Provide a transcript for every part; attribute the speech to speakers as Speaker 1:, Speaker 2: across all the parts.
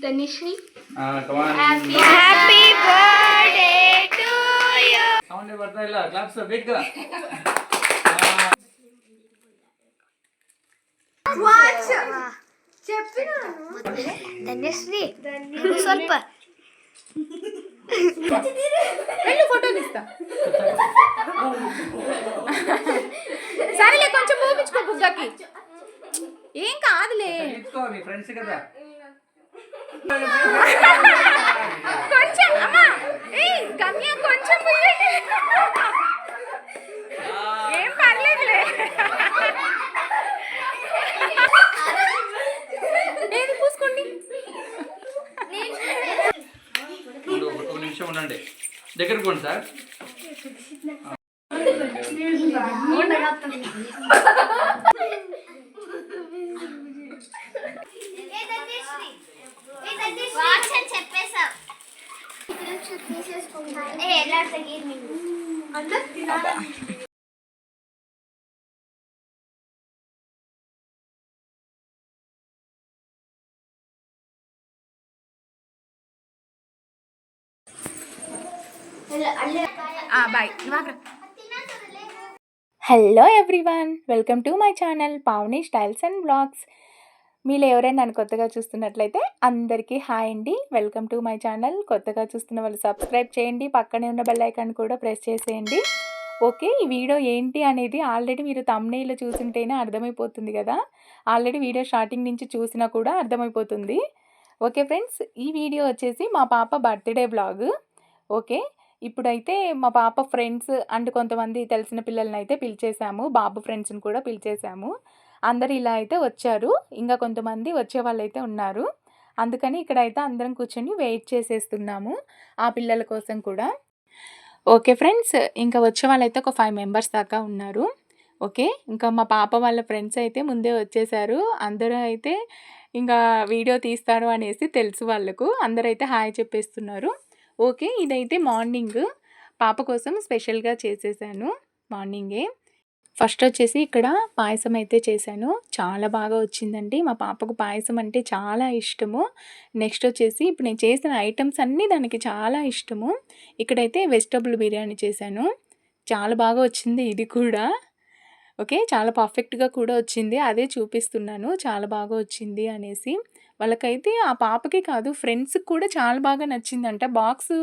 Speaker 1: Dhanushree
Speaker 2: happy birthday to you
Speaker 3: sound పడతా ఇలా claps big
Speaker 2: Dhanyasri ಸ್ವಲ್ಪ
Speaker 4: వెళ్ళు ఫోటో తీస్తా సరేలే కొంచెం మూపించుకో బుగ్గకి ఏం కాదులే
Speaker 3: తీసుకో మీ ఫ్రెండ్స్ కదా
Speaker 4: కొంచెం అమ్మా ఏయ్ గమ్య కొంచెం ముయ్యండి. ఏం పర్లేదులే. ఏది పూసుకోండి?
Speaker 3: ఒక ఒక నిమిషం ఉండండి. దగ్గరకు పోండి సార్
Speaker 2: చెప్పేసావు ఏ ఎలా తగ్గింది
Speaker 4: bye. Hello everyone welcome to my channel Pavani Styles and Vlogs. మీరు ఎవరైనా నన్ను కొత్తగా చూస్తున్నట్లయితే అందరికీ హాయ్ అండి. Welcome to my channel. కొత్తగా చూస్తున్న వాళ్ళు సబ్స్క్రైబ్ చేయండి. పక్కనే ఉన్న బెల్ ఐకాన్ కూడా ప్రెస్ చేసేయండి. ఓకే ఈ వీడియో ఏంటి అనేది ఆల్రెడీ మీరు తమ్నేలో చూసుంటేనే అర్థమైపోతుంది కదా. ఆల్రెడీ వీడియో స్టార్టింగ్ నుంచి చూసినా కూడా అర్థమైపోతుంది. ఓకే ఫ్రెండ్స్ ఈ వీడియో వచ్చేసి మా పాప బర్త్డే బ్లాగ్. ఓకే ఇప్పుడైతే మా పాప ఫ్రెండ్స్ అండ్ కొంతమంది తెలిసిన పిల్లల్ని అయితే పిలిచేసాము. బాబు ఫ్రెండ్స్ని కూడా పిలిచేసాము. అందరు ఇలా అయితే వచ్చారు. ఇంకా కొంతమంది వచ్చే వాళ్ళైతే ఉన్నారు. అందుకని ఇక్కడైతే అందరం కూర్చొని వెయిట్ చేసేస్తున్నాము ఆ పిల్లల కోసం కూడా. ఓకే ఫ్రెండ్స్ ఇంకా వచ్చే వాళ్ళైతే ఒక ఫైవ్ మెంబర్స్ దాకా ఉన్నారు. ఓకే ఇంకా మా పాప వాళ్ళ ఫ్రెండ్స్ అయితే ముందే వచ్చేసారు. అందరూ అయితే ఇంకా వీడియో తీస్తారు అనేసి తెలుసు వాళ్ళకు. అందరూ అయితే హాయ్ చెప్పేస్తున్నారు. ఓకే ఇదైతే మార్నింగ్. పాప కోసం స్పెషల్గా చేసేసాను మార్నింగే. ఫస్ట్ వచ్చేసి ఇక్కడ పాయసం అయితే చేశాను. చాలా బాగా వచ్చిందండి. మా పాపకు పాయసం అంటే చాలా ఇష్టము. నెక్స్ట్ వచ్చేసి ఇప్పుడు నేను చేసిన ఐటమ్స్ అన్నీ దానికి చాలా ఇష్టము. ఇక్కడైతే వెజిటబుల్ బిర్యానీ చేశాను. చాలా బాగా వచ్చింది ఇది కూడా. ఓకే చాలా పర్ఫెక్ట్గా కూడా వచ్చింది. అదే చూపిస్తున్నాను. చాలా బాగా వచ్చింది అనేసి. వాళ్ళకైతే ఆ పాపకి కాదు ఫ్రెండ్స్కి కూడా చాలా బాగా నచ్చిందంట. బాక్స్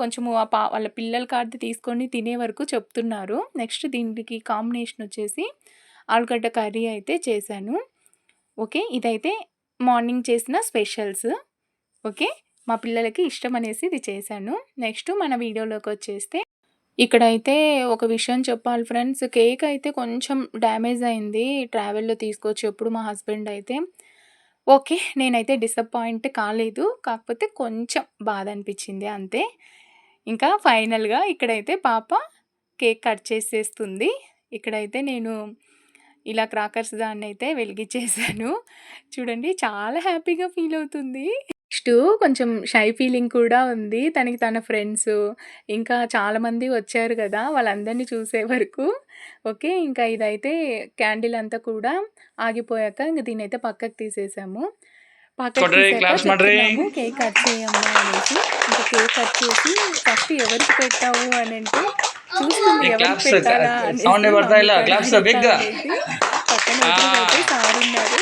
Speaker 4: కొంచెము ఆ పా వాళ్ళ పిల్లల కార్డు తీసుకొని తినే వరకు చెప్తున్నారు. నెక్స్ట్ దీనికి కాంబినేషన్ వచ్చేసి ఆలుగడ్డ కర్రీ అయితే చేశాను. ఓకే ఇదైతే మార్నింగ్ చేసిన స్పెషల్స్. ఓకే మా పిల్లలకి ఇష్టం అనేసి ఇది చేశాను. నెక్స్ట్ మన వీడియోలోకి వచ్చేస్తే ఇక్కడైతే ఒక విషయం చెప్పాలి ఫ్రెండ్స్. కేక్ అయితే కొంచెం డ్యామేజ్ అయింది ట్రావెల్లో తీసుకొచ్చేప్పుడు మా హస్బెండ్ అయితే. ఓకే నేనైతే డిసప్పాయింట్ కాలేదు. కాకపోతే కొంచెం బాధ అనిపించింది అంతే. ఇంకా ఫైనల్గా ఇక్కడైతే పాప కేక్ కట్ చేసేస్తుంది. ఇక్కడైతే నేను ఇలా క్రాకర్స్ దాన్ని అయితే వెలిగించేసాను చూడండి చాలా హ్యాపీగా ఫీల్ అవుతుంది. నెక్స్ట్ కొంచెం షై ఫీలింగ్ కూడా ఉంది. తనకి తన ఫ్రెండ్స్ ఇంకా చాలామంది వచ్చారు కదా వాళ్ళందరినీ చూసే వరకు. ఓకే ఇంకా ఇదైతే క్యాండిల్ అంతా కూడా ఆగిపోయాక ఇంక దీని అయితే పక్కకు తీసేసాము. పక్కకు కేక్ కట్ చేయమ్మా అనేసి. ఇంకా కేక్ కట్ చేసి ఫస్ట్ ఎవరికి పెట్టావు అని అంటే చూస్తుంది ఎవరికి పెట్టాలా అనేసి. పక్కన సార్ ఉన్నారు.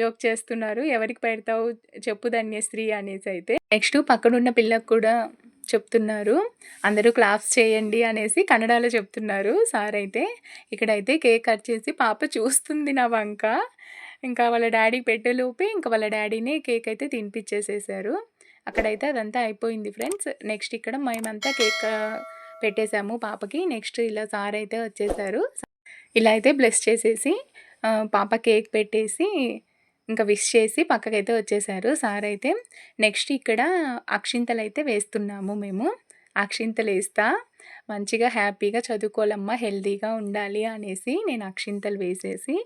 Speaker 4: జోక్ చేస్తున్నారు. ఎవరికి పెడతావు? చెప్పు ధన్యశ్రీ అనేసి అయితే. నెక్స్ట్ పక్కనున్న పిల్లకు కూడా చెప్తున్నారు. అందరూ క్లాప్స్ చేయండి అనేసి కన్నడలో చెప్తున్నారు సార్ అయితే. ఇక్కడైతే కేక్ కట్ చేసి పాప చూస్తుంది నా వంక. ఇంకా వాళ్ళ డాడీకి పెట్టేలోపే ఇంకా వాళ్ళ డాడీనే కేక్ అయితే తినిపించేసేసారు అక్కడైతే అదంతా అయిపోయింది ఫ్రెండ్స్. నెక్స్ట్ ఇక్కడ మేమంతా కేక్ పెట్టేశాము పాపకి. నెక్స్ట్ ఇలా సార్ అయితే వచ్చేసారు. ఇలా అయితే బ్లెస్ చేసేసి పాప కేక్ పెట్టేసి ఇంకా విష్ చేసి పక్కకైతే వచ్చేసారు. సార్ అయితే నెక్స్ట్ ఇక్కడ అక్షింతలు అయితే వేస్తున్నాము మేము. అక్షింతలు వేస్తా మంచిగా హ్యాపీగా చదువుకోవాలమ్మా హెల్తీగా ఉండాలి అనేసి నేను అక్షింతలు వేసేసి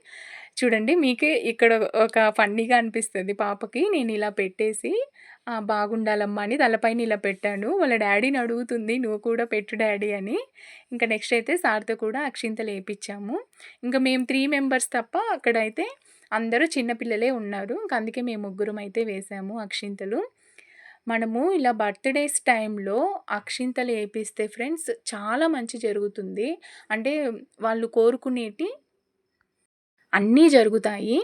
Speaker 4: చూడండి మీకే ఇక్కడ ఒక ఫన్నీగా అనిపిస్తుంది పాపకి నేను ఇలా పెట్టేసి బాగుండాలమ్మా అని తలపైన ఇలా పెట్టాను. వాళ్ళ డాడీని అడుగుతుంది నువ్వు కూడా పెట్టు డాడీ అని. ఇంకా నెక్స్ట్ అయితే సార్తో కూడా అక్షింతలు వేయించాము ఇంకా మేము త్రీ మెంబర్స్ తప్ప అక్కడైతే అందరూ చిన్నపిల్లలే ఉన్నారు. ఇంకా అందుకే మేము ముగ్గురం అయితే వేసాము అక్షింతలు. మనము ఇలా బర్త్డేస్ టైంలో అక్షింతలు వేపిస్తే ఫ్రెండ్స్ చాలా మంచి జరుగుతుంది. అంటే వాళ్ళు కోరుకునేటి అన్నీ జరుగుతాయి.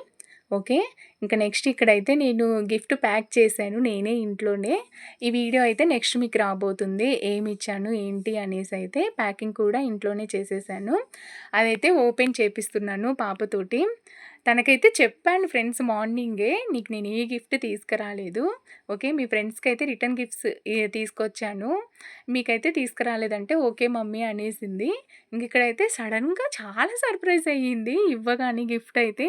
Speaker 4: ఓకే? ఇంకా నెక్స్ట్ ఇక్కడైతే నేను గిఫ్ట్ ప్యాక్ చేశాను నేనే ఇంట్లోనే. ఈ వీడియో అయితే నెక్స్ట్ మీకు రాబోతుంది. ఏమి ఇచ్చాను ఏంటి అనేసి అయితే ప్యాకింగ్ కూడా ఇంట్లోనే చేసేసాను. అదైతే ఓపెన్ చేపిస్తున్నాను పాపతోటి. తనకైతే చెప్పాను ఫ్రెండ్స్ మార్నింగే నీకు నేను ఏ గిఫ్ట్ తీసుకురాలేదు ఓకే మీ ఫ్రెండ్స్కి అయితే రిటర్న్ గిఫ్ట్స్ తీసుకొచ్చాను మీకైతే తీసుకురాలేదంటే ఓకే మమ్మీ అనేసింది. ఇంక ఇక్కడైతే సడన్గా చాలా సర్ప్రైజ్ అయ్యింది ఇవ్వగానే గిఫ్ట్ అయితే.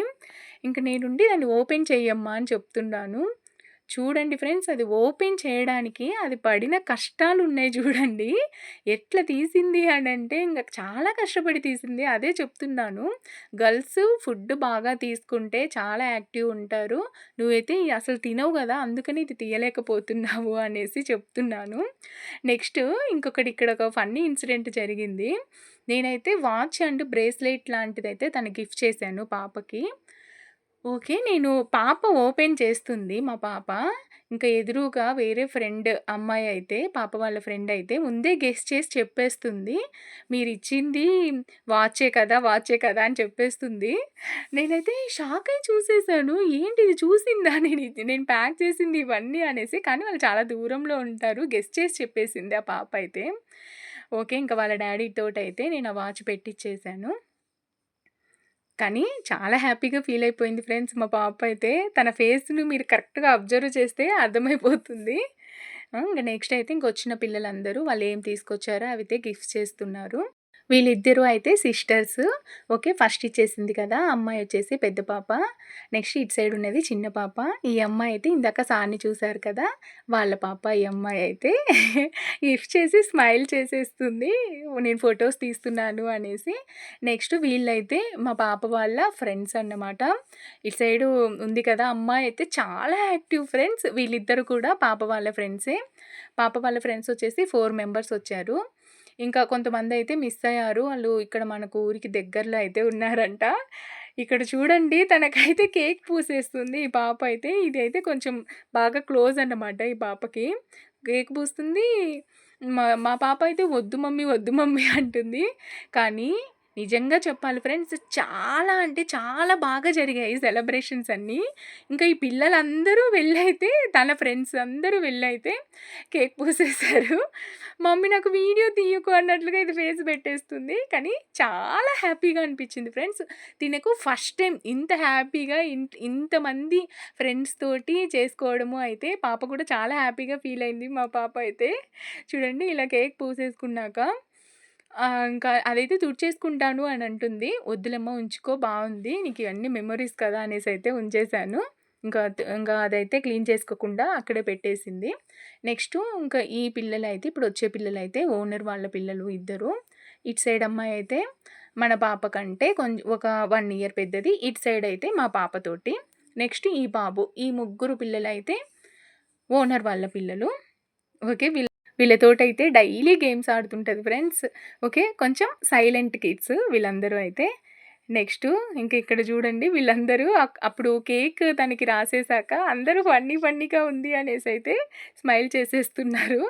Speaker 4: ఇంక నేనుండి దాన్ని ఓపెన్ చేయమ్మా అని చెప్తున్నాను. చూడండి ఫ్రెండ్స్ అది ఓపెన్ చేయడానికి అది పడిన కష్టాలు ఉన్నాయి చూడండి. ఎట్లా తీసింది అని అంటే ఇంకా చాలా కష్టపడి తీసింది అదే చెప్తున్నాను. గర్ల్స్ ఫుడ్ బాగా తీసుకుంటే చాలా యాక్టివ్ ఉంటారు. నువ్వైతే అసలు తినవు కదా అందుకని ఇది తీయలేకపోతున్నావు అనేసి చెప్తున్నాను. నెక్స్ట్ ఇంకొకటి ఇక్కడ ఒక ఫన్నీ ఇన్సిడెంట్ జరిగింది. నేనైతే వాచ్ అండ్ బ్రేస్లెట్ లాంటిదైతే తను గిఫ్ట్ చేశాను పాపకి. ఓకే. నేను పాప ఓపెన్ చేస్తుంది మా పాప. ఇంకా ఎదురుగా వేరే ఫ్రెండ్ అమ్మాయి అయితే పాప వాళ్ళ ఫ్రెండ్ అయితే ముందే గెస్ చేసి చెప్పేస్తుంది. మీరిచ్చింది వాచే కదా! వాచే కదా! అని చెప్పేస్తుంది. నేనైతే షాక్ అయ్యి చూసేసాను. ఏంటిది చూసిందా నేను ఇది నేను ప్యాక్ చేసింది ఇవన్నీ అనేసి. కానీ వాళ్ళు చాలా దూరంలో ఉంటారు. గెస్ చేసి చెప్పేసింది ఆ పాప అయితే. ఓకే. ఇంకా వాళ్ళ డ్యాడీతోటైతే నేను ఆ వాచ్ పెట్టిచ్చేసాను. కానీ చాలా హ్యాపీగా ఫీల్ అయిపోయింది ఫ్రెండ్స్ మా పాప అయితే. తన ఫేస్‌ని మీరు కరెక్ట్‌గా అబ్జర్వ్ చేస్తే అర్థమైపోతుంది. ఇంకా ఇంక నెక్స్ట్ అయితే ఇంకొచ్చిన పిల్లలందరూ ఏం తీసుకొచ్చారో అవైతే గిఫ్ట్స్ చేస్తున్నారు. వీళ్ళిద్దరూ అయితే సిస్టర్స్. ఓకే. ఫస్ట్ ఇచ్చేసింది కదా! అమ్మాయి వచ్చేసి పెద్ద పాప. నెక్స్ట్ ఇటు సైడ్ ఉన్నది చిన్న పాప. ఈ అమ్మాయి అయితే ఇందాక సార్‌ని చూశారు కదా! వాళ్ళ పాప ఈ అమ్మాయి అయితే గిఫ్ట్ చేసి స్మైల్ చేసేస్తుంది. నేను ఫొటోస్ తీస్తున్నాను అనేసి. నెక్స్ట్ వీళ్ళైతే మా పాప వాళ్ళ ఫ్రెండ్స్ అన్నమాట. ఇటు సైడు ఉంది కదా! అమ్మాయి అయితే చాలా యాక్టివ్ ఫ్రెండ్స్. వీళ్ళిద్దరు కూడా పాప వాళ్ళ ఫ్రెండ్సే. పాప వాళ్ళ ఫ్రెండ్స్ వచ్చేసి ఫోర్ మెంబర్స్ వచ్చారు. ఇంకా కొంతమంది అయితే మిస్ అయ్యారు. వాళ్ళు ఇక్కడ మనకు ఊరికి దగ్గరలో అయితే ఉన్నారంట. ఇక్కడ చూడండి తనకైతే కేక్ పూసేస్తుంది ఈ పాప అయితే. ఇది అయితే కొంచెం బాగా క్లోజ్ అన్నమాట ఈ పాపకి. కేక్ పూస్తుంది. మా మా పాప అయితే "వద్దు మమ్మీ, వద్దు మమ్మీ" అంటుంది. కానీ నిజంగా చెప్పాలి ఫ్రెండ్స్ చాలా అంటే చాలా బాగా జరిగాయి సెలబ్రేషన్స్ అన్నీ. ఇంకా ఈ పిల్లలందరూ వెళ్ళైతే తన ఫ్రెండ్స్ అందరూ వెళ్ళైతే కేక్ పూసేశారు. మమ్మీ నాకు వీడియో తీయకు అన్నట్లుగా ఇది ఫేస్ పెట్టేస్తుంది. కానీ చాలా హ్యాపీగా అనిపించింది ఫ్రెండ్స్. తినకు ఫస్ట్ టైం ఇంత హ్యాపీగా ఇంత్ ఇంతమంది ఫ్రెండ్స్ తోటి చేసుకోవడము అయితే పాప కూడా చాలా హ్యాపీగా ఫీల్ అయింది మా పాప అయితే. చూడండి ఇలా కేక్ పూసేసుకున్నాక ఇంకా అదైతే తుడిచేసుకుంటాను అని అంటుంది. "వద్దులేమ్మా ఉంచుకో బావుంది. నీకు ఇవన్నీ మెమోరీస్ కదా!" అనేసి అయితే ఉంచేశాను. ఇంకా ఇంకా అదైతే క్లీన్ చేసుకోకుండా అక్కడే పెట్టేసింది. నెక్స్టు ఇంకా ఈ పిల్లలైతే ఇప్పుడు వచ్చే పిల్లలైతే ఓనర్ వాళ్ళ పిల్లలు ఇద్దరు. ఇటు సైడ్ అమ్మాయి అయితే మన పాప కంటే కొంచెం ఒక 1 ఇయర్ పెద్దది. ఇటు సైడ్ అయితే మా పాపతోటి. నెక్స్ట్ ఈ బాబు. ఈ ముగ్గురు పిల్లలైతే ఓనర్ వాళ్ళ పిల్లలు. ఓకే. వీళ్ళ వీళ్ళతోటైతే డైలీ గేమ్స్ ఆడుతుంటుంది ఫ్రెండ్స్. ఓకే. కొంచెం సైలెంట్ కిడ్స్ వీళ్ళందరూ అయితే. నెక్స్ట్ ఇంక ఇక్కడ చూడండి వీళ్ళందరూ అప్పుడు కేక్ తనకి రాసేసాక అందరూ ఫన్నీ ఫన్నీగా ఉంది అనేసి అయితే స్మైల్ చేసేస్తున్నారు.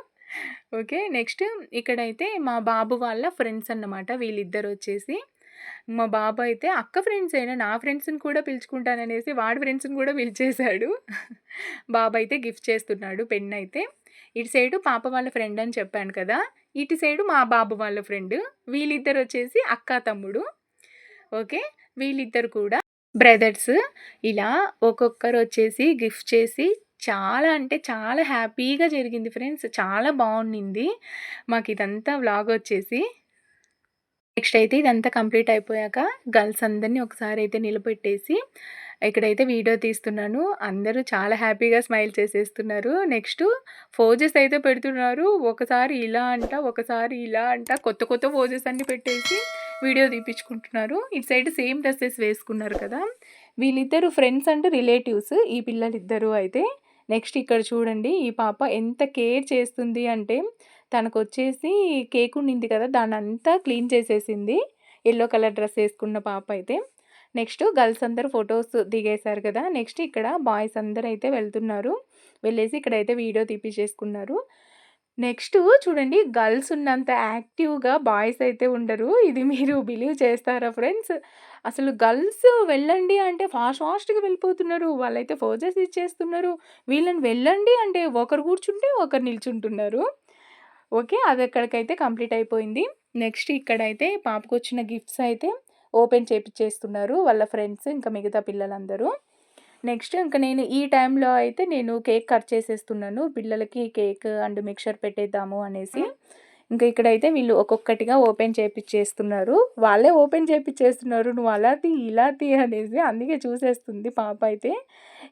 Speaker 4: ఓకే. నెక్స్ట్ ఇక్కడైతే మా బాబు వాళ్ళ ఫ్రెండ్స్ అన్నమాట వీళ్ళిద్దరొచ్చేసి. మా బాబు అయితే అక్క ఫ్రెండ్స్ అయినా నా ఫ్రెండ్స్‌ని కూడా పిలుచుకుంటాననేసి వాడి ఫ్రెండ్స్‌ని కూడా పిలిచేశాడు పిలిచేసాడు. అయితే గిఫ్ట్ చేస్తున్నాడు పెన్నయితే. ఇటు సైడు పాప వాళ్ళ ఫ్రెండ్ అని చెప్పాను కదా! ఇటు సైడు మా బాబు వాళ్ళ ఫ్రెండ్. వీళ్ళిద్దరు వచ్చేసి అక్క తమ్ముడు. ఓకే. వీళ్ళిద్దరు కూడా బ్రదర్స్. ఇలా ఒక్కొక్కరు వచ్చేసి గిఫ్ట్ చేసి చాలా అంటే చాలా హ్యాపీగా జరిగింది ఫ్రెండ్స్. చాలా బాగుంది మాకు ఇదంతా వ్లాగ్ వచ్చేసి నెక్స్ట్ అయితే ఇదంతా కంప్లీట్ అయిపోయాక గర్ల్స్ అందరిని అయితే నిలబెట్టేసి ఇక్కడైతే వీడియో తీస్తున్నాను. అందరూ చాలా హ్యాపీగా స్మైల్ చేసేస్తున్నారు. నెక్స్ట్ ఫోజెస్ అయితే పెడుతున్నారు. ఒకసారి ఇలా అంట, ఒకసారి ఇలా అంట కొత్త కొత్త ఫోజెస్ అన్నీ పెట్టేసి వీడియో తీపిచ్చుకుంటున్నారు. ఇటు సైడ్ సేమ్ డ్రెస్సెస్ వేసుకున్నారు కదా! వీళ్ళిద్దరు ఫ్రెండ్స్ అండ్ రిలేటివ్స్ ఈ పిల్లలిద్దరూ అయితే. నెక్స్ట్ ఇక్కడ చూడండి ఈ పాప ఎంత కేర్ చేస్తుంది అంటే తనకు వచ్చేసి కేక్ ఉండింది కదా! దాన్నంతా క్లీన్ చేసేసింది. ఎల్లో కలర్ డ్రెస్ వేసుకున్న పాప అయితే. నెక్స్ట్ గర్ల్స్ అందరు ఫొటోస్ దిగేశారు కదా నెక్స్ట్ ఇక్కడ బాయ్స్ అందరూ అయితే వెళ్తున్నారు వెళ్ళేసి ఇక్కడైతే వీడియో తీపిచేసుకున్నారు నెక్స్ట్ చూడండి గర్ల్స్ ఉన్నంత యాక్టివ్గా బాయ్స్ అయితే ఉండరు ఇది మీరు బిలీవ్ చేస్తారా ఫ్రెండ్స్ అసలు గర్ల్స్ వెళ్ళండి అంటే ఫాస్ట్ ఫాస్ట్గా వెళ్ళిపోతున్నారు వాళ్ళైతే ఫోజెస్ ఇచ్చేస్తున్నారు వీళ్ళని వెళ్ళండి అంటే ఒకరు కూర్చుంటే ఒకరు నిల్చుంటున్నారు ఓకే అది ఎక్కడికైతే కంప్లీట్ అయిపోయింది. నెక్స్ట్ ఇక్కడైతే పాపకు వచ్చిన గిఫ్ట్స్ అయితే ఓపెన్ చేపిచ్చేస్తున్నారు వాళ్ళ ఫ్రెండ్స్ ఇంకా మిగతా పిల్లలందరూ. నెక్స్ట్ ఇంకా నేను ఈ టైంలో అయితే నేను కేక్ కట్ చేసేస్తున్నాను. పిల్లలకి కేక్ అండ్ మిక్చర్ పెట్టేద్దాము అనేసి. ఇంకా ఇక్కడైతే వీళ్ళు ఒక్కొక్కటిగా ఓపెన్ చేపిచ్చేస్తున్నారు. వాళ్ళే ఓపెన్ చేపిచ్చేస్తున్నారు. నువ్వు అలా తీ ఇలా తీ అనేసి అందుకే చూసేస్తుంది పాప అయితే.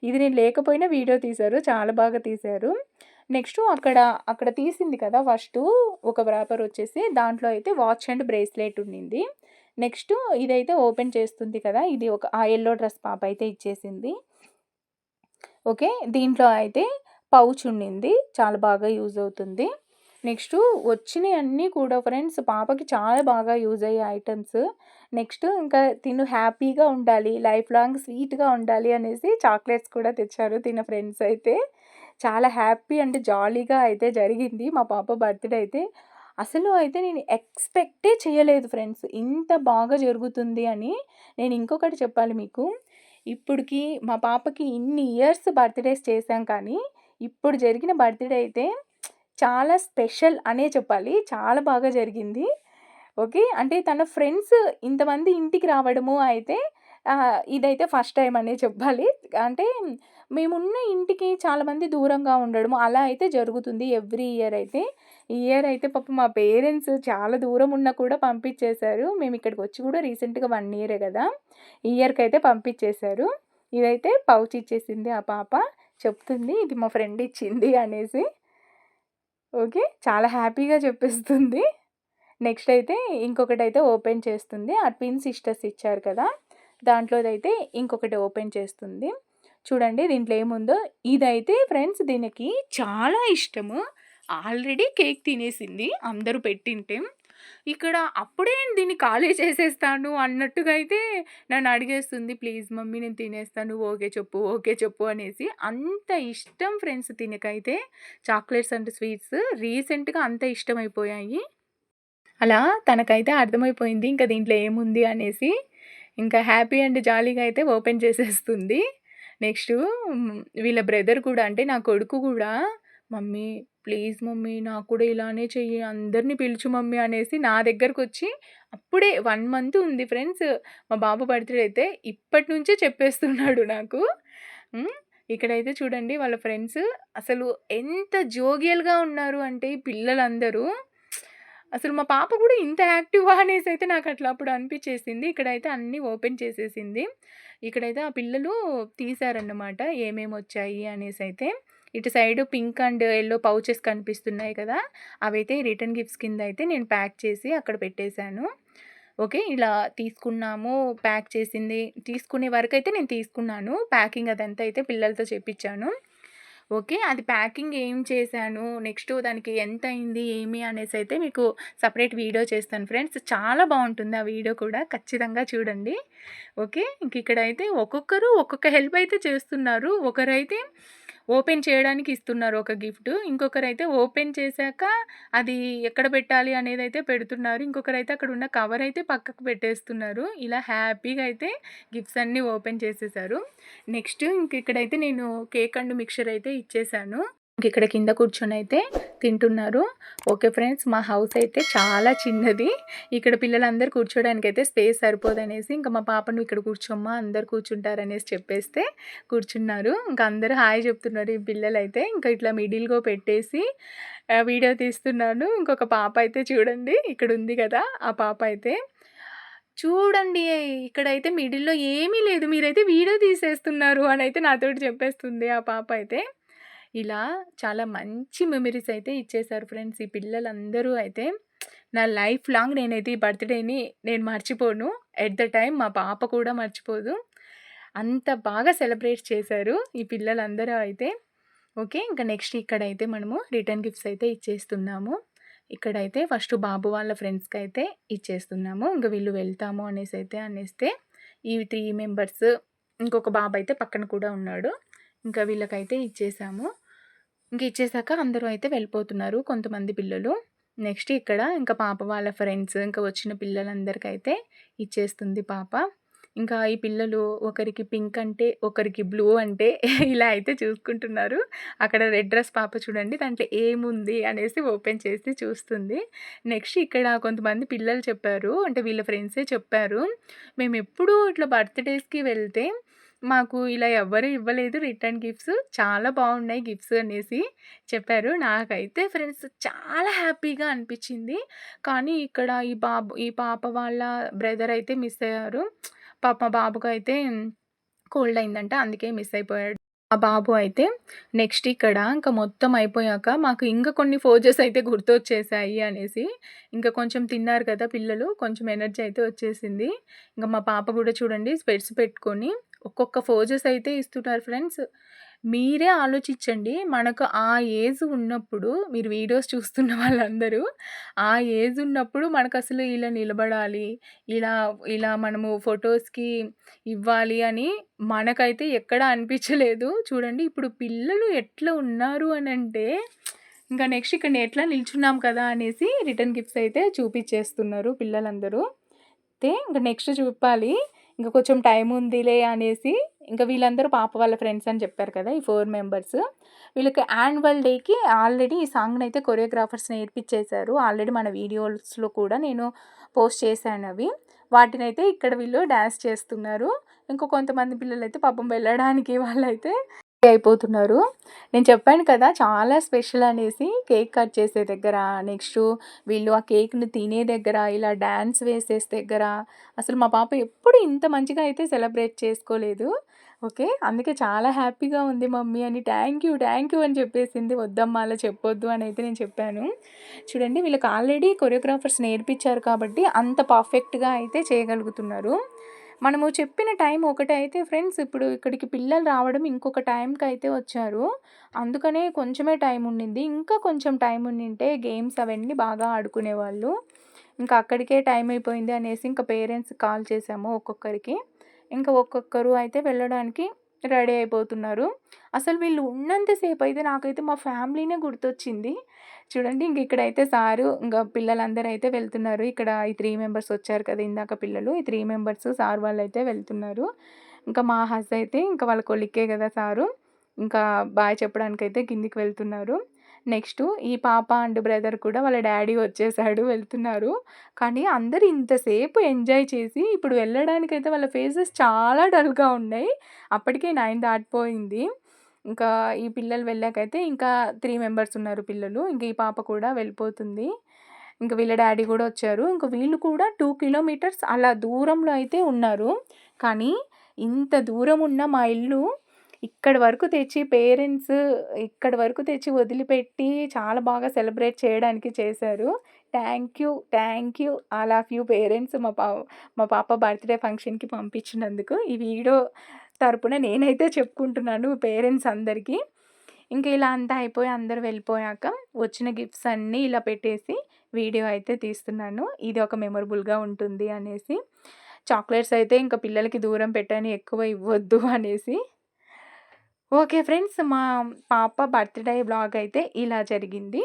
Speaker 4: ఇది నేను లేకపోయినా వీడియో తీశారు. చాలా బాగా తీశారు. నెక్స్ట్ అక్కడ అక్కడ తీసింది కదా ఫస్ట్ ఒక వ్రాపర్ వచ్చేసి దాంట్లో అయితే వాచ్ అండ్ బ్రేస్లెట్ ఉండింది. నెక్స్ట్ ఇదైతే ఓపెన్ చేస్తుంది కదా ఇది ఒక ఆ ఎల్లో డ్రెస్ పాప అయితే ఇచ్చేసింది. ఓకే దీంట్లో అయితే పౌచ్ ఉండింది చాలా బాగా యూజ్ అవుతుంది. నెక్స్ట్ వచ్చినవి అన్నీ కూడా ఫ్రెండ్స్ పాపకి చాలా బాగా యూజ్ అయ్యే ఐటమ్స్. నెక్స్ట్ ఇంకా తిను హ్యాపీగా ఉండాలి లైఫ్ లాంగ్ స్వీట్గా ఉండాలి అనేసి చాక్లెట్స్ కూడా తెచ్చారు తిన ఫ్రెండ్స్ అయితే. చాలా హ్యాపీ అండ్ జాలీగా అయితే జరిగింది మా పాప బర్త్డే అయితే. అసలు అయితే నేను ఎక్స్పెక్టే చేయలేదు ఫ్రెండ్స్ ఇంత బాగా జరుగుతుంది అని. నేను ఇంకొకటి చెప్పాలి మీకు. ఇప్పటికి మా పాపకి ఇన్ని ఇయర్స్ బర్త్డేస్ చేశాం కానీ ఇప్పుడు జరిగిన బర్త్డే అయితే చాలా స్పెషల్ అనే చెప్పాలి. చాలా బాగా జరిగింది. ఓకే? అంటే తన ఫ్రెండ్స్ ఇంతమంది ఇంటికి రావడము అయితే ఇదైతే ఫస్ట్ టైం అనే చెప్పాలి. అంటే మేమున్న ఇంటికి చాలామంది దూరంగా ఉండడము అలా అయితే జరుగుతుంది. ఎవ్రీ ఇయర్ అయితే. ఈ ఇయర్ అయితే పాపం మా పేరెంట్స్ చాలా దూరం ఉన్నా కూడా పంపించేశారు. మేము ఇక్కడికి వచ్చి కూడా రీసెంట్గా వన్ ఇయరే కదా. ఇయర్కి అయితే పంపించేశారు. ఇదైతే పౌచ్ ఇచ్చేసింది ఆ పాప. చెప్తుంది ఇది మా ఫ్రెండ్ ఇచ్చింది అనేసి. ఓకే? చాలా హ్యాపీగా చెప్పేస్తుంది. నెక్స్ట్ అయితే ఇంకొకటి అయితే ఓపెన్ చేస్తుంది. ఆ ట్విన్ సిస్టర్స్ ఇచ్చారు కదా. దాంట్లోదైతే ఇంకొకటి ఓపెన్ చేస్తుంది. చూడండి దీంట్లో ఏముందో. ఇదైతే ఫ్రెండ్స్ దీనికి చాలా ఇష్టము. ఆల్రెడీ కేక్ తినేసింది. అందరూ పెట్టింటే. ఇక్కడ అప్పుడే దీన్ని ఖాళీ చేసేస్తాను అన్నట్టుగా అయితే నన్ను అడిగేస్తుంది. ప్లీజ్ మమ్మీ నేను తినేస్తాను. ఓకే చెప్పు ఓకే చెప్పు అనేసి. అంత ఇష్టం ఫ్రెండ్స్ తినకైతే చాక్లెట్స్ అండ్ స్వీట్స్ రీసెంట్గా అంత ఇష్టమైపోయాయి. అలా తనకైతే అర్థమైపోయింది. ఇంకా దీంట్లో ఏముంది అనేసి. ఇంకా హ్యాపీ అండ్ జాలీగా అయితే ఓపెన్ చేసేస్తుంది. నెక్స్ట్ వీళ్ళ బ్రదర్ కూడా అంటే నా కొడుకు కూడా మమ్మీ ప్లీజ్ మమ్మీ నాకు కూడా ఇలానే చెయ్యి అందరిని పిలుచు మమ్మీ అనేసి నా దగ్గరకు వచ్చి అప్పుడే వన్ మంత్ ఉంది ఫ్రెండ్స్ మా బాబు బర్త్డే అయితే ఇప్పటి నుంచే చెప్పేస్తున్నాడు నాకు. ఇక్కడైతే చూడండి వాళ్ళ ఫ్రెండ్స్ అసలు ఎంత జోగియల్గా ఉన్నారు అంటే పిల్లలందరూ. అసలు మా పాప కూడా ఇంత యాక్టివ్‌గా అనేసి అయితే నాకు అట్లా అప్పుడు అనిపించేసింది ఇక్కడైతే అన్నీ ఓపెన్ చేసేసింది. ఇక్కడైతే ఆ పిల్లలు తీశారన్నమాట ఏమేమి వచ్చాయి అనేసి అయితే ఇటు side pink and yellow pouches కనిపిస్తున్నాయి కదా! అవైతే రిటర్న్ గిఫ్ట్స్ కింద అయితే నేను ప్యాక్ చేసి అక్కడ పెట్టేశాను. ఓకే. ఇలా తీసుకున్నాము, ప్యాక్ చేసింది తీసుకునే వరకు అయితే నేను తీసుకున్నాను. ప్యాకింగ్ అదంతా అయితే పిల్లలతో చెప్పించాను ఓకే. అది ప్యాకింగ్ ఏం చేశాను, నెక్స్ట్ దానికి ఎంత అయింది, ఏమి అనేసి అయితే మీకు సపరేట్ వీడియో చేస్తాను ఫ్రెండ్స్. చాలా బాగుంటుంది ఆ వీడియో కూడా ఖచ్చితంగా చూడండి. ఓకే. ఇంక ఇక్కడైతే ఒక్కొక్కరు ఒక్కొక్క హెల్ప్ అయితే చేస్తున్నారు. ఒకరైతే ఓపెన్ చేయడానికి ఇస్తున్నారు ఒక గిఫ్ట్. ఇంకొకరైతే ఓపెన్ చేశాక అది ఎక్కడ పెట్టాలి అనేది అయితే పెడుతున్నారు. ఇంకొకరైతే అక్కడ ఉన్న కవర్ అయితే పక్కకు పెట్టేస్తున్నారు. ఇలా హ్యాపీగా అయితే గిఫ్ట్స్ అన్నీ ఓపెన్ చేసేసారు. నెక్స్ట్ ఇంక ఇక్కడైతే నేను కేక్ అండ్ మిక్చర్ అయితే ఇచ్చేసాను. ఇక్కడ కింద కూర్చొని అయితే తింటున్నారు. ఓకే ఫ్రెండ్స్ మా హౌస్ అయితే చాలా చిన్నది. ఇక్కడ పిల్లలందరూ కూర్చోడానికి అయితే స్పేస్ సరిపోదనేసి ఇంకా మా పాపను ఇక్కడ కూర్చోమ్మా అందరు కూర్చుంటారనేసి చెప్పేస్తే కూర్చున్నారు. ఇంకా అందరూ హాయ్ చెప్తున్నారు ఈ పిల్లలు అయితే ఇంకా ఇట్లా మిడిల్గా పెట్టేసి వీడియో తీస్తున్నాను. ఇంకొక పాప అయితే చూడండి ఇక్కడ ఉంది కదా ఆ పాప అయితే. చూడండి ఇక్కడైతే మిడిల్‌లో ఏమీ లేదు. మీరైతే వీడియో తీసేస్తున్నారు అని అయితే నాతోటి చెప్పేస్తుంది ఆ పాప అయితే. ఇలా చాలా మంచి మెమరీస్ అయితే ఇచ్చేసారు ఫ్రెండ్స్. ఈ పిల్లలందరూ అయితే నా లైఫ్ లాంగ్ నేనైతే ఈ బర్త్డేని నేను మర్చిపోను. ఎట్ ద టైం మా పాప కూడా మర్చిపోదు. అంత బాగా సెలబ్రేట్ చేశారు ఈ పిల్లలందరూ అయితే. ఓకే ఇంకా నెక్స్ట్ ఇక్కడైతే మనము రిటర్న్ గిఫ్ట్స్ అయితే ఇచ్చేస్తున్నాము. ఇక్కడైతే ఫస్ట్ బాబు వాళ్ళ ఫ్రెండ్స్కి అయితే ఇచ్చేస్తున్నాము. ఇంకా వీళ్ళు వెళ్తాము అనేసి అయితే అనేస్తే ఈ త్రీ మెంబర్స్ ఇంకొక బాబు అయితే పక్కన కూడా ఉన్నాడు. ఇంకా వీళ్ళకైతే ఇచ్చేసాము. ఇంక ఇచ్చేసాక అందరూ అయితే వెళ్ళిపోతున్నారు కొంతమంది పిల్లలు. నెక్స్ట్ ఇక్కడ ఇంకా పాప వాళ్ళ ఫ్రెండ్స్ ఇంకా వచ్చిన పిల్లలందరికైతే ఇచ్చేస్తుంది పాప. ఇంకా ఈ పిల్లలు ఒకరికి పింక్ అంటే ఒకరికి బ్లూ అంటే ఇలా అయితే చూసుకుంటున్నారు. అక్కడ రెడ్ డ్రెస్ పాప చూడండి దాంట్లో ఏముంది అనేసి ఓపెన్ చేసి చూస్తుంది. నెక్స్ట్ ఇక్కడ కొంతమంది పిల్లలు చెప్పారు అంటే వీళ్ళ ఫ్రెండ్సే చెప్పారు మేము ఎప్పుడు ఇట్లా బర్త్డేస్కి వెళ్తే మాకు ఇలా ఎవ్వరు ఇవ్వలేదు. రిటర్న్ గిఫ్ట్స్ చాలా బాగున్నాయి గిఫ్ట్స్ అనేసి చెప్పారు. నాకైతే ఫ్రెండ్స్ చాలా హ్యాపీగా అనిపించింది. కానీ ఇక్కడ ఈ బాబు ఈ పాప వాళ్ళ బ్రదర్ అయితే మిస్ అయ్యారు. పాప బాబుకు అయితే కోల్డ్ అయిందంట. అందుకే మిస్ అయిపోయాడు. ఆ బాబు అయితే నెక్స్ట్ ఇక్కడ ఇంకా మొత్తం అయిపోయాక మాకు ఇంకా కొన్ని ఫోజెస్ అయితే గుర్తొచ్చేసాయి అనేసి ఇంకా కొంచెం తిన్నారు కదా పిల్లలు. కొంచెం ఎనర్జీ అయితే వచ్చేసింది. ఇంకా మా పాప కూడా చూడండి స్పెట్స్ పెట్టుకొని ఒక్కొక్క ఫోజెస్ అయితే ఇస్తున్నారు ఫ్రెండ్స్. మీరే ఆలోచించండి. మనకు ఆ ఏజ్ ఉన్నప్పుడు మీరు వీడియోస్ చూస్తున్న వాళ్ళందరూ ఆ ఏజ్ ఉన్నప్పుడు మనకు అసలు ఇలా నిలబడాలి ఇలా ఇలా మనము ఫొటోస్కి ఇవ్వాలి అని మనకైతే ఎక్కడ అనిపించలేదు. చూడండి ఇప్పుడు పిల్లలు ఎట్లా ఉన్నారు అని అంటే ఇంకా నెక్స్ట్ ఇక్కడ ఎట్లా నిల్చున్నాం కదా అనేసి రిటర్న్ గిఫ్ట్స్ అయితే చూపించేస్తున్నారు పిల్లలందరూ. అయితే ఇంకా నెక్స్ట్ చూపాలి. ఇంకా కొంచెం టైం ఉందిలే అనేసి ఇంకా వీళ్ళందరూ పాప వాళ్ళ ఫ్రెండ్స్ అని చెప్పారు కదా ఈ ఫోర్ మెంబర్స్. వీళ్ళకి యాన్యువల్ డేకి ఆల్రెడీ ఈ సాంగ్ని అయితే కొరియోగ్రాఫర్స్ నేర్పించేశారు. ఆల్రెడీ మన వీడియోస్లో కూడా నేను పోస్ట్ చేశాను అవి. వాటిని అయితే ఇక్కడ వీళ్ళు డ్యాన్స్ చేస్తున్నారు. ఇంకో కొంతమంది పిల్లలు అయితే పాపం వెళ్ళడానికి వాళ్ళైతే అయిపోతున్నారు. నేను చెప్పాను కదా చాలా స్పెషల్ అనేసి కేక్ కట్ చేసే దగ్గర నెక్స్ట్ వీళ్ళు ఆ కేక్ని తినే దగ్గర ఇలా డ్యాన్స్ వేసేసి దగ్గర. అసలు మా పాప ఎప్పుడు ఇంత మంచిగా అయితే సెలబ్రేట్ చేసుకోలేదు. ఓకే అందుకే చాలా హ్యాపీగా ఉంది మమ్మీ అని థ్యాంక్ యూ థ్యాంక్ యూ అని చెప్పేసింది. వద్దమ్మా అలా చెప్పొద్దు అని అయితే నేను చెప్పాను. చూడండి వీళ్ళకి ఆల్రెడీ కొరియోగ్రాఫర్స్ నేర్పించారు కాబట్టి అంత పర్ఫెక్ట్గా అయితే చేయగలుగుతున్నారు. మనము చెప్పిన టైం ఒకటి అయితే ఫ్రెండ్స్ ఇప్పుడు ఇక్కడికి పిల్లలు రావడం ఇంకొక టైంకి అయితే వచ్చారు. అందుకనే కొంచెమే టైం ఉండింది. ఇంకా కొంచెం టైం ఉండింటే గేమ్స్ అవన్నీ బాగా ఆడుకునేవాళ్ళు ఇంకా అక్కడికే టైం అయిపోయింది అనేసి ఇంకా పేరెంట్స్ కాల్ చేసాము ఒక్కొక్కరికి. ఇంకా ఒక్కొక్కరు అయితే వెళ్ళడానికి రెడీ అయిపోతున్నారు. అసలు వీళ్ళు ఉన్నంతసేపు అయితే నాకైతే మా ఫ్యామిలీనే గుర్తొచ్చింది. చూడండి ఇంక ఇక్కడైతే సారు ఇంకా పిల్లలందరూ అయితే వెళ్తున్నారు. ఇక్కడ ఈ త్రీ మెంబర్స్ వచ్చారు కదా ఇందాక పిల్లలు. ఈ త్రీ మెంబర్స్ సార్ వాళ్ళు అయితే వెళ్తున్నారు. ఇంకా మా హస్ అయితే ఇంకా వాళ్ళ కొలిక్కే కదా సారు. ఇంకా బాయ్ చెప్పడానికి అయితే కిందికి వెళ్తున్నారు. నెక్స్ట్ ఈ పాప అండ్ బ్రదర్ కూడా వాళ్ళ డాడీ వచ్చేసాడు వెళ్తున్నారు. కానీ అందరు ఇంతసేపు ఎంజాయ్ చేసి ఇప్పుడు వెళ్ళడానికైతే వాళ్ళ ఫేసెస్ చాలా డల్గా ఉన్నాయి. అప్పటికే నైన్ దాటిపోయింది. ఇంకా ఈ పిల్లలు వెళ్ళాకైతే ఇంకా త్రీ మెంబర్స్ ఉన్నారు పిల్లలు. ఇంకా ఈ పాప కూడా వెళ్ళిపోతుంది. ఇంకా వీళ్ళ డాడీ కూడా వచ్చారు. ఇంకా వీళ్ళు కూడా టూ కిలోమీటర్స్ అలా దూరంలో అయితే ఉన్నారు. కానీ ఇంత దూరం ఉన్న మా ఇల్లు ఇక్కడి వరకు తెచ్చి పేరెంట్స్ ఇక్కడి వరకు తెచ్చి వదిలిపెట్టి చాలా బాగా సెలబ్రేట్ చేయడానికి చేశారు. Thank you thank you. All of you parents. మా పా మా పాప బర్త్డే ఫంక్షన్కి పంపించినందుకు ఈ వీడియో తరపున నేనైతే చెప్పుకుంటున్నాను పేరెంట్స్ అందరికీ. ఇంకా ఇలా అంతా అయిపోయి అందరు వెళ్ళిపోయాక వచ్చిన గిఫ్ట్స్ అన్నీ ఇలా పెట్టేసి వీడియో అయితే తీస్తున్నాను. ఇది ఒక మెమొరబుల్గా ఉంటుంది అనేసి. చాక్లెట్స్ అయితే ఇంకా పిల్లలకి దూరం పెట్టని ఎక్కువ ఇవ్వద్దు అనేసి ఓకే ఫ్రెండ్స్ మా పాప బర్త్డే బ్లాగ్ అయితే ఇలా జరిగింది.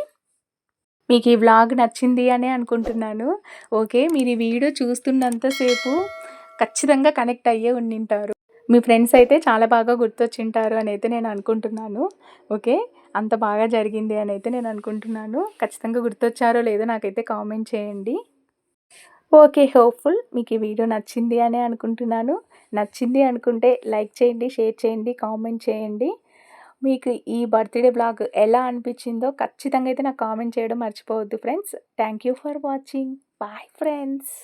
Speaker 4: మీకు ఈ వ్లాగ్ నచ్చింది అని అనుకుంటున్నాను. ఓకే మీరు ఈ వీడియో చూస్తున్నంతసేపు ఖచ్చితంగా కనెక్ట్ అయ్యే ఉండింటారు. మీ ఫ్రెండ్స్ అయితే చాలా బాగా గుర్తొచ్చింటారు అని అయితే నేను అనుకుంటున్నాను. ఓకే అంత బాగా జరిగింది అని అయితే నేను అనుకుంటున్నాను. ఖచ్చితంగా గుర్తొచ్చారో లేదో నాకైతే కామెంట్ చేయండి. ఓకే హోప్ఫుల్ మీకు ఈ వీడియో నచ్చింది అని అనుకుంటున్నాను. నచ్చింది అనుకుంటే లైక్ చేయండి షేర్ చేయండి కామెంట్ చేయండి. మీకు ఈ బర్త్డే బ్లాగ్ ఎలా అనిపించిందో ఖచ్చితంగా అయితే నాకు కామెంట్ చేయడం మర్చిపోవద్దు friends. Thank you for watching. Bye friends.